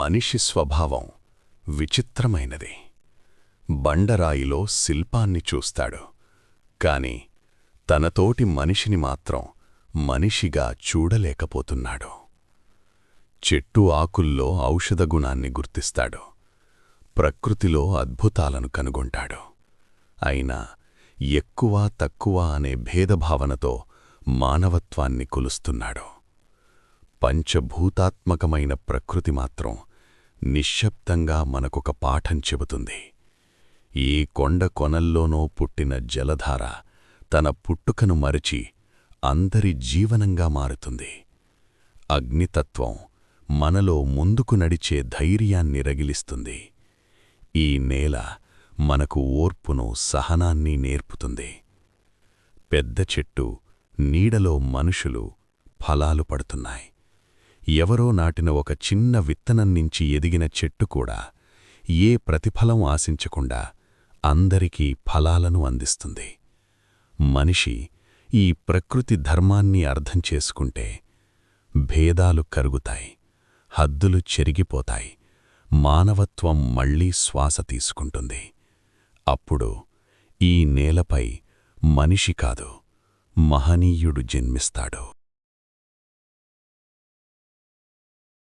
మనిషి స్వభావం విచిత్రమైనది. బండరాయిలో శిల్పాన్ని చూస్తాడు. కాని తనతోటి మనిషిని మాత్రం మనిషిగా చూడలేకపోతున్నాడు. చెట్టు ఆకుల్లో ఔషధ గుణాన్ని గుర్తిస్తాడు. ప్రకృతిలో అద్భుతాలను కనుగొంటాడు. అయినా ఎక్కువ తక్కువ అనే భేదభావనతో మానవత్వాన్ని కొలుస్తున్నాడు. పంచభూతాత్మకమైన ప్రకృతి మాత్రం నిశ్శబ్దంగా మనకొక పాఠం చెబుతుంది. ఈ కొండ కొనల్లోనో పుట్టిన జలధార తన పుట్టుకను మరిచి అందరి జీవనంగా మారుతుంది. అగ్నితత్వం మనలో ముందుకు నడిచే ధైర్యాన్ని రగిలిస్తుంది. ఈ నేల మనకు ఓర్పును సహనాన్ని నేర్పుతుంది. పెద్ద చెట్టు నీడలో మనుషులు ఫలాలు పడుతున్నాయి. ఎవరో నాటిన ఒక చిన్న విత్తనం నుంచి ఎదిగిన చెట్టు కూడా ఏ ప్రతిఫలం ఆశించకుండా అందరికీ ఫలాలను అందిస్తుంది. మనిషి ఈ ప్రకృతి ధర్మాన్ని అర్థం చేసుకుంటే భేదాలు కరుగుతాయి హద్దులు చెరిగిపోతాయి మానవత్వం మళ్ళీ శ్వాస తీసుకుంటుంది. అప్పుడు ఈ నేలపై మనిషి కాదు మహనీయుడు జన్మిస్తాడు.